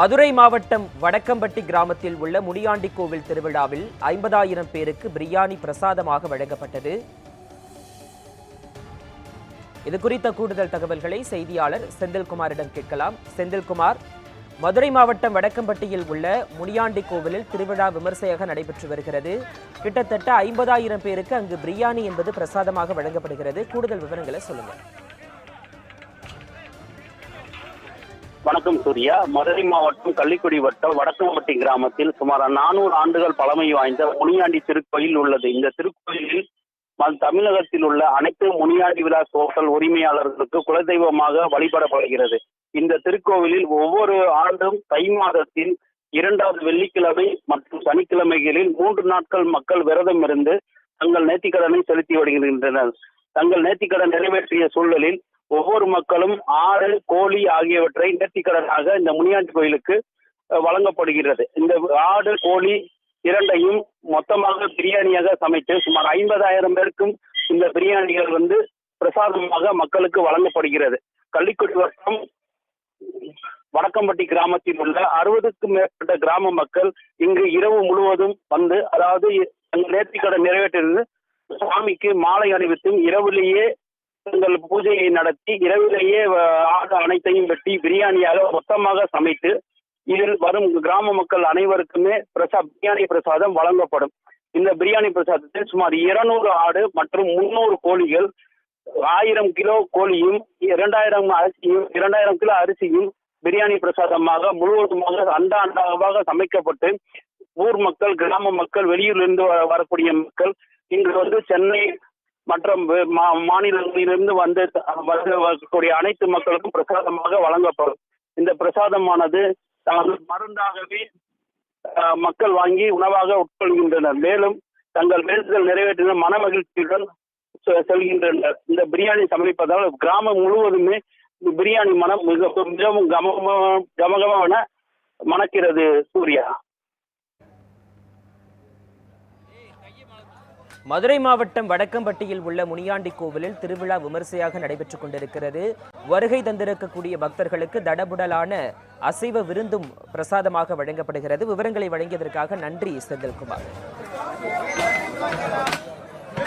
மதுரை மாவட்டம் வடக்கம்பட்டி கிராமத்தில் உள்ள முனியாண்டி கோவில் திருவிழாவில் ஐம்பதாயிரம் பேருக்கு பிரியாணி பிரசாதமாக வழங்கப்பட்டது. இது குறித்த கூடுதல் தகவல்களை செய்தியாளர் செந்தில்குமாரிடம் கேட்கலாம். செந்தில்குமார் மதுரை மாவட்டம் வடக்கம்பட்டியில் உள்ள முனியாண்டி கோவிலில் திருவிழா விமர்சையாக நடைபெற்று வருகிறது. கிட்டத்தட்ட ஐம்பதாயிரம் பேருக்கு அங்கு பிரியாணி என்பது பிரசாதமாக வழங்கப்படுகிறது. கூடுதல் விவரங்களை சொல்லுங்கள். வணக்கம் சூர்யா. மதுரை மாவட்டம் கள்ளிக்குடி வட்டம் வடக்கம்பட்டி கிராமத்தில் சுமார் நானூறு ஆண்டுகள் பழமை வாய்ந்த முனியாண்டி திருக்கோயில் உள்ளது. இந்த திருக்கோயிலில் தமிழகத்தில் உள்ள அனைத்து முனியாண்டி விலாஸ் ஹோட்டல் உரிமையாளர்களுக்கு குலதெய்வமாக வழிபடப்படுகிறது. இந்த திருக்கோவிலில் ஒவ்வொரு ஆண்டும் தை மாதத்தில் இரண்டாவது வெள்ளிக்கிழமை மற்றும் சனிக்கிழமைகளில் மூன்று நாட்கள் மக்கள் விரதம் இருந்து தங்கள் நேர்த்திக்கடனை செலுத்தி வருகின்றனர். தங்கள் நேர்த்திக்கடன் நிறைவேற்றிய சூழலில் ஒவ்வொரு மக்களும் ஆடு கோழி ஆகியவற்றை நேர்த்திக்கடனாக இந்த முனியாண்டி கோயிலுக்கு வழங்கப்படுகிறது இந்த ஆடு கோழி இரண்டையும் மொத்தமாக பிரியாணியாக சமைத்து சுமார் ஐம்பதாயிரம் பேருக்கும் இந்த பிரியாணிகள் வந்து பிரசாதமாக மக்களுக்கு வழங்கப்படுகிறது. கள்ளிக்குடி வட்டம் வடக்கம்பட்டி கிராமத்தில் உள்ள அறுபதுக்கும் மேற்பட்ட கிராம மக்கள் இங்கு இரவு முழுவதும் வந்து அதாவது நேர்த்திக்கடன் நிறைவேற்றிருந்து சுவாமிக்கு மாலை அணிவித்தும் இரவிலேயே தங்கள் பூஜையை நடத்தி இரவிலேயே ஆடு அனைத்தையும் வெட்டி பிரியாணியாக மொத்தமாக சமைத்து இதில் வரும் கிராம மக்கள் அனைவருக்குமே பிரசா பிரியாணி பிரசாதம் வழங்கப்படும். இந்த பிரியாணி பிரசாதத்தில் சுமார் இருநூறு ஆடு மற்றும் முன்னூறு கோழிகள் ஆயிரம் கிலோ கோழியும் இரண்டாயிரம் அரிசியும் இரண்டாயிரம் கிலோ அரிசியும் பிரியாணி பிரசாதமாக முழுவதுமாக அண்டா அண்டாவாக சமைக்கப்பட்டு ஊர் மக்கள் கிராம மக்கள் வெளியூரிலிருந்து வ- வரக்கூடிய மக்கள் இங்கு வந்து சென்னை மற்றும் மா- மாநிலங்களிலிருந்து வந்து வரக்கூடிய அனைத்து மக்களுக்கும் பிரசாதமாக வழங்கப்படும். இந்த பிரசாதமானது தங்கள் மருந்தாகவே மக்கள் வாங்கி உணவாக உட்கொள்கின்றனர். மேலும் தங்கள் வேண்டுதல் நிறைவேற்றின மன மகிழ்ச்சியுடன் செ- செல்கின்றனர். இந்த பிரியாணி சமைப்பதால் கிராமம் முழுவதுமே பிரியாணி மனம் மிக மிகவும் கமகம கமகமான மணக்கிறது சூர்யா. மதுரை மாவட்டம் வடக்கம்பட்டியில் உள்ள முனியாண்டி கோவிலில் திருவிழா விமர்சையாக நடைபெற்றுக் கொண்டிருக்கிறது. வருகை தந்திருக்கக்கூடிய பக்தர்களுக்கு தடபுடலான அசைவ விருந்தும் பிரசாதமாக வழங்கப்படுகிறது. விவரங்களை வழங்கியதற்காக நன்றி செந்தில்குமார்.